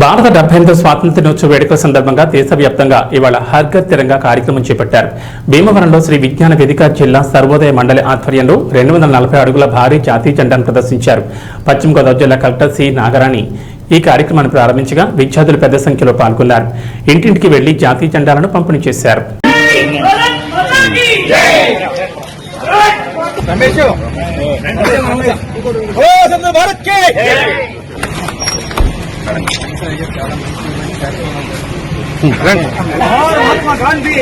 భారత డెబ్బై ఎనిమిది స్వాతంత్ర దినోత్సవ వేడుకల సందర్భంగా దేశవ్యాప్తంగా ఇవాళ హర్గర్ తిరంగా కార్యక్రమం చేపట్టారు. భీమవరంలో శ్రీ విజ్ఞాన వేదిక జిల్లా సర్వోదయ మండలి ఆధ్వర్యంలో రెండు వందల నలభై అడుగుల భారీ జాతీయ జెండాను ప్రదర్శించారు. పశ్చిమ గోదావరి జిల్లా కలెక్టర్ సి. నాగరాణి ఈ కార్యక్రమాన్ని ప్రారంభించగా విద్యార్థులు పెద్ద సంఖ్యలో పాల్గొన్నారు. ఇంటింటికి వెళ్ళి జాతీయ జెండాలను పంపిణీ చేశారు. భారత్ মহাত্মা গান্ধী।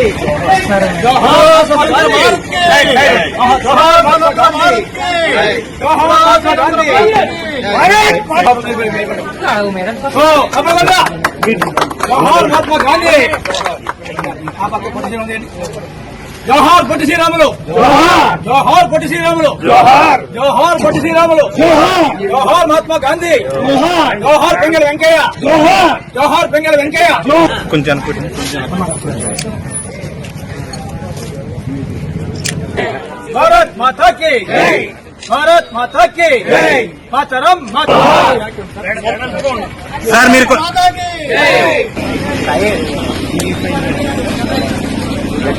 মহাত্মা গান্ধী జోహార్ పొట్టి శ్రీరాములు. జోహార్. పొట్టి శ్రీరాములు. జోహార్. పొట్టి శ్రీరాములు. జోహార్. మహాత్మా గాంధీ. జోహార్. పెంగళ వెంకయ్య. జోహార్. పెంగళ వెంకయ్య. కొంచెం భారత్ మాతాకి భారత్ మాతాకి మాతరం సార్ మీరు కొ-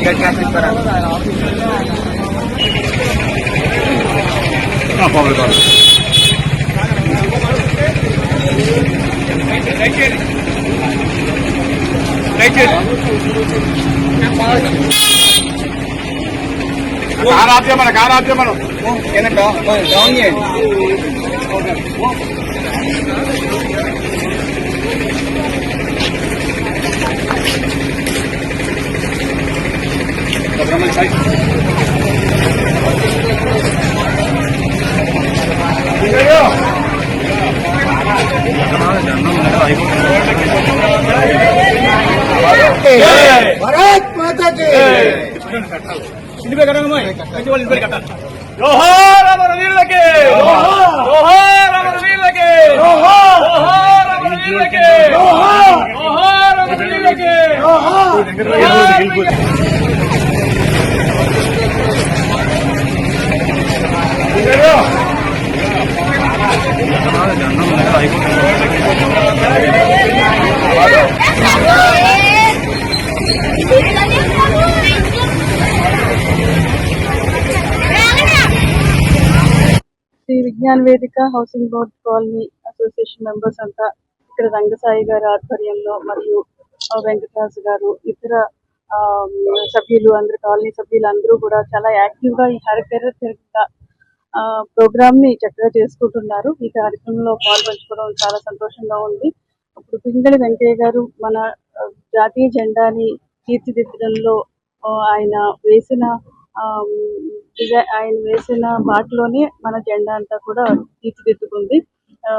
ఆ, పవన్ గారు. కారు ఆపే మన కారు ఆపే మనం డౌన్ చేయండి భారత్ మాతా కి ఇంటి పేరు అమ్మాయి. మంచి వాళ్ళు ఇంటి పేరు కట్టాలి జోహార్ అమర వీరులకి జోహార్ Amara Sri Vignan Vedika housing board colony association members అంతా ఇక్కడ రంగసాయి గారి ఆధ్వర్యంలో మరియు వెంకటరాజు గారు ఇతర ఆ, సభ్యులు అందరు కాలనీ సభ్యులు అందరూ కూడా చాలా యాక్టివ్గా ఈ హరికర తిరుగుతా ప్రోగ్రామ్ని చక్కగా చేసుకుంటున్నారు. ఈ కార్యక్రమంలో పాల్పంచుకోవడం చాలా సంతోషంగా ఉంది. ఇప్పుడు పింగళి వెంకయ్య గారు మన జాతీయ జెండాని తీర్చిదిద్దడంలో ఆయన వేసిన ఆయన వేసిన బాటలోనే మన జెండా అంతా కూడా తీర్చిదిద్దుకుంది. ఆ,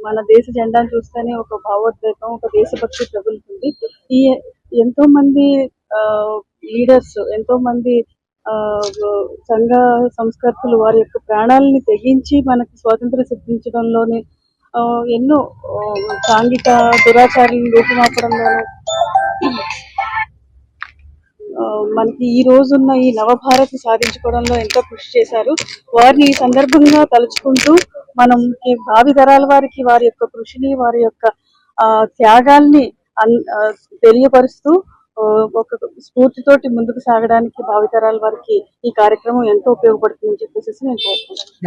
మన దేశ జెండాను చూస్తేనే ఒక భావోద్వేగం ఒక దేశభక్తి తగులుతుంది ఈ ఎంతో మంది లీడర్స్ ఎంతో మంది సంఘ సంస్కర్తలు వారి యొక్క ప్రాణాలని తెగించి మనకి స్వాతంత్రం సిద్ధించడంలోనే ఆ, ఎన్నో సాంఘిక దురాచారాలను రూపుమాపడంలోనూ మనకి ఈ రోజున్న ఈ నవభారత్ సాధించుకోవడంలో ఎంతో కృషి చేశారు. వారిని ఈ సందర్భంగా తలుచుకుంటూ మనం భావి తరాల వారికి వారి యొక్క కృషిని వారి యొక్క ఆ, త్యాగాల్ని అన్- తెలియపరుస్తూ ఒక స్ఫూర్తితోటి ముందుకు సాగడానికి భావితరాల వారికి ఈ కార్యక్రమం ఎంతో ఉపయోగపడుతుందని చెప్పేసి నేను కోరుకుంటున్నాను.